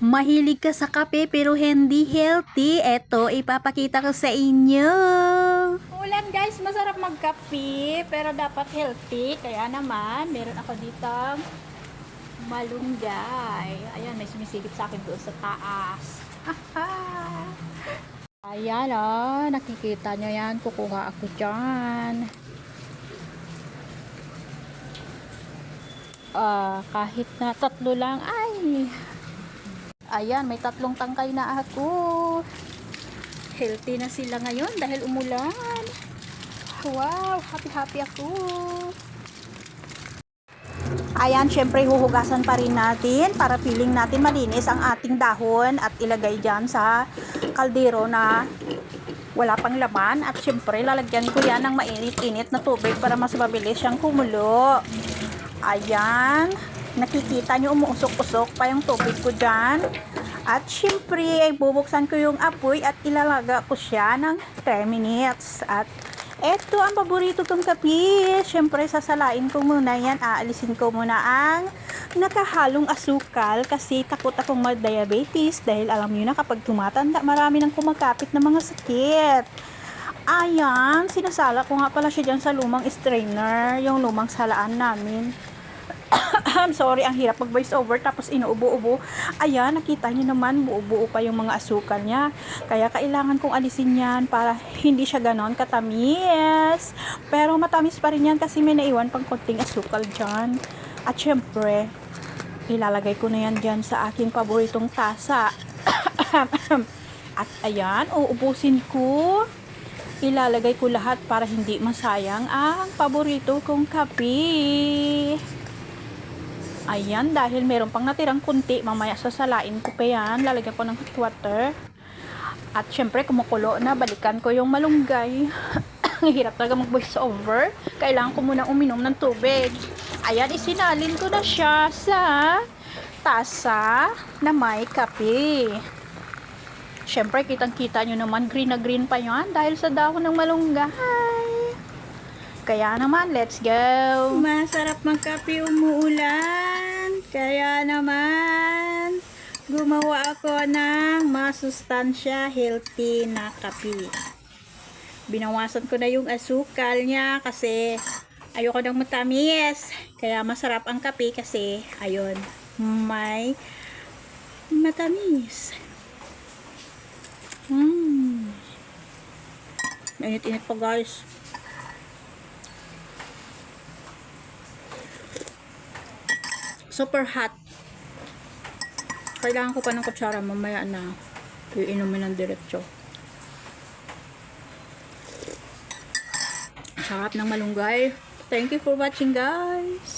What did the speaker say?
Mahilig ka sa kape pero hindi healthy. Eto, ipapakita ko sa inyo. Ulan guys, masarap magkape pero dapat healthy. Kaya naman, meron ako ditong malunggay. Ayan, may sumisigit sa akin doon sa taas. Ayan oh, nakikita nyo yan. Kukuha ako dyan. Ah, kahit na tatlo lang, ay, Ayan, may tatlong tangkay na ako. Healthy na sila ngayon dahil umulan. Wow, happy-happy ako. Ayan, syempre huhugasan pa rin natin para feeling natin malinis ang ating dahon at ilagay dyan sa kaldero na wala pang laman. At syempre, lalagyan ko yan ng mainit-init na tubig para mas mabilis siyang kumulo. Ayan, nakikita nyo umuusok-usok pa yung tubig ko dyan. At syempre, ay bubuksan ko yung apoy at ilalaga ko siya ng 10 minutes. At eto ang paborito kong kape. Syempre, sasalain ko muna yan. Aalisin ko muna ang nakahalong asukal kasi takot akong mag-diabetes dahil alam nyo na kapag tumatanda, marami nang kumakapit ng mga sakit. Ayan, sinasala ko nga pala siya dyan sa lumang strainer, yung lumang salaan namin. I'm sorry, ang hirap mag voice over tapos inuubo-ubo. Ayan, nakita niyo naman, buo-buo pa yung mga asukal niya. Kaya kailangan kong alisin yan para hindi siya ganon katamis. Pero matamis pa rin yan kasi may naiwan pang konting asukal dyan. At syempre, ilalagay ko na yan dyan sa aking paboritong tasa. At ayan, uubusin ko ilalagay ko lahat para hindi masayang ang paborito kong kape. Ayan, dahil meron pang natirang kunti, mamaya sasalain ko pa yan. Lalagyan ko ng hot water. At syempre, kumukulo na, balikan ko yung malunggay. Ang hirap talaga mag voice over. Kailangan ko muna uminom ng tubig. Ayan, isinalin ko na siya sa tasa na may kape. Syempre, kitang-kita nyo naman, green na green pa yan dahil sa dahon ng malunggay. Kaya naman, let's go! Masarap magkape umuulan. Kaya naman, gumawa ako ng masustansya healthy na kape. Binawasan ko na yung asukal niya kasi ayoko nang matamis. Kaya masarap ang kape kasi, ayun, may matamis. Hmm. Init-init pa guys. Super hot. Kailangan ko pa ng kutsara mamaya na iinumin ng diretsyo. Sarap ng malunggay. Thank you for watching guys.